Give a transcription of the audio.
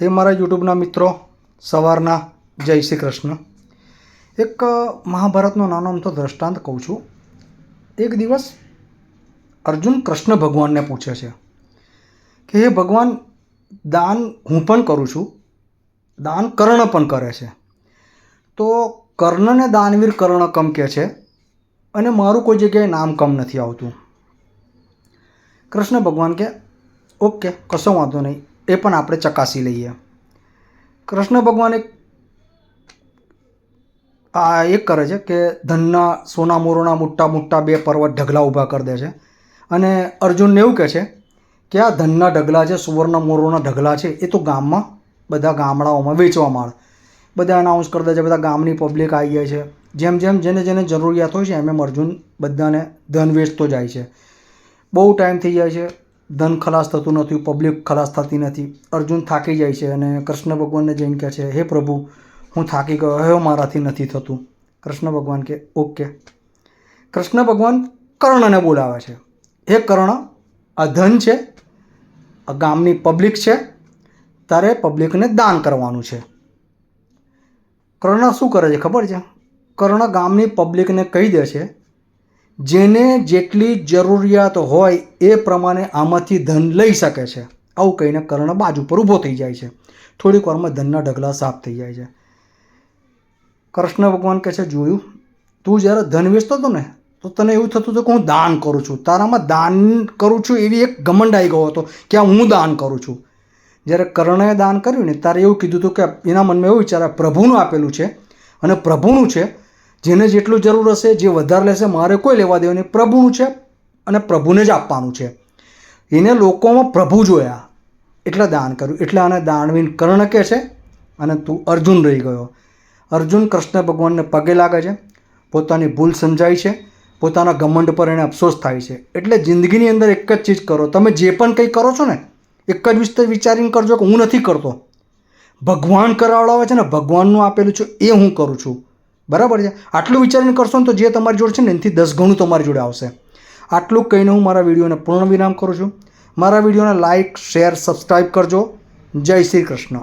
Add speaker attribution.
Speaker 1: હે મારા યુટ્યુબના મિત્રો, સવારના જય શ્રી કૃષ્ણ. એક મહાભારતનો નાનો અમથો દ્રષ્ટાંત કહું છું. એક દિવસ અર્જુન કૃષ્ણ ભગવાનને પૂછે છે કે, હે ભગવાન, દાન હું પણ કરું છું? દાન કર્ણ પણ કરે છે. તો કર્ણને દાનવીર કર્ણ કમ કહે છે અને મારું કોઈ જગ્યાએ નામ કમ નથી આવતું. કૃષ્ણ ભગવાન કે ઓકે, કશો વાંધો નહીં. એ પણ આપણે ચકાસી લઈએ. કૃષ્ણ ભગવાન એક આ એક કરે છે કે ધનના, સોના, મોરોના મોટા મોટા બે પર્વત ઢગલા ઊભા કરી દે છે. અને અર્જુનને એવું કહે છે કે આ ધનના ઢગલા છે, સુવર્ણ, મોરોના ઢગલા છે, એ તો ગામમાં બધા ગામડાઓમાં વેચવા માંડ બધા અનાઉન્સ કરી દે છે, બધા ગામની પબ્લિક આવી જાય છે. જેમ જેમ જેને જેને જરૂરિયાત હોય છે, એમ એમ અર્જુન બધાને ધન વેચતો જાય છે. બહુ ટાઈમ થઈ જાય છે. ધન ખલાસ થતું નથી પબ્લિક ખલાસ થતી નથી. અર્જુન થાકી જાય છે અને કૃષ્ણ ભગવાનને જઈને કહે છે, હે પ્રભુ, હું થાકી ગયો, હવે મારાથી નથી થતું. કૃષ્ણ ભગવાન કે, ઓકે. કૃષ્ણ ભગવાન કર્ણને બોલાવે છે. હે કર્ણ, આ ધન છે, આ ગામની પબ્લિક છે, તારે પબ્લિકને દાન કરવાનું છે. કર્ણ શું કરે છે ખબર છે? કર્ણ ગામની પબ્લિકને કહી દે છે જેને જેટલી જરૂરિયાત હોય એ પ્રમાણે આમાંથી ધન લઈ શકે છે. આવું કહીને કર્ણ બાજુ પર ઊભો થઈ જાય છે. થોડીક વારમાં ધનના ઢગલા સાફ થઈ જાય છે. કૃષ્ણ ભગવાન કહે છે, જોયું? તું જ્યારે ધન વેચતો હતો ને, તો તને એવું થતું હતું કે હું દાન કરું છું. તારામાં દાન કરું છું એવી એક ઘમંડ આવી ગયો હતો કે આ હું દાન કરું છું. જ્યારે કર્ણએ દાન કર્યું ને, ત્યારે એવું કીધું હતું કે એના મનમાં એવું વિચાર પ્રભુનું આપેલું છે અને પ્રભુનું છે જેને જેટલું જરૂર હશે, જે વધારે લેશે, મારે કોઈ લેવા દેવું નહીં. પ્રભુનું છે અને પ્રભુને જ આપવાનું છે. એને લોકોમાં પ્રભુ જોયા. એટલે દાન કર્યું. એટલે આને દાનવીન કર્ણ કહે છે અને તું અર્જુન રહી ગયો. અર્જુન કૃષ્ણ ભગવાનને પગે લાગે છે. પોતાની ભૂલ સમજાય છે. પોતાના ઘમંડ પર એને અફસોસ થાય છે. એટલે જિંદગીની અંદર એક જ ચીજ કરો. તમે જે પણ કંઈ કરો છો ને, એક જ વિસ્તાર વિચારીને કરજો કે હું નથી કરતો. ભગવાન કરાવડાવે છે ને ભગવાનનું આપેલું છે, એ હું કરું છું. બરાબર છે? આટલું વિચારીને કરશો ને તો જે તમારી જોડે છે ને, એનાથી દસ ગણું તમારી જોડે આવશે. આટલું કહીને હું મારા વિડીયોને પૂર્ણ વિરામ કરું છું. મારા વિડીયોને લાઇક શેર સબસ્ક્રાઈબ કરજો. જય શ્રી કૃષ્ણ.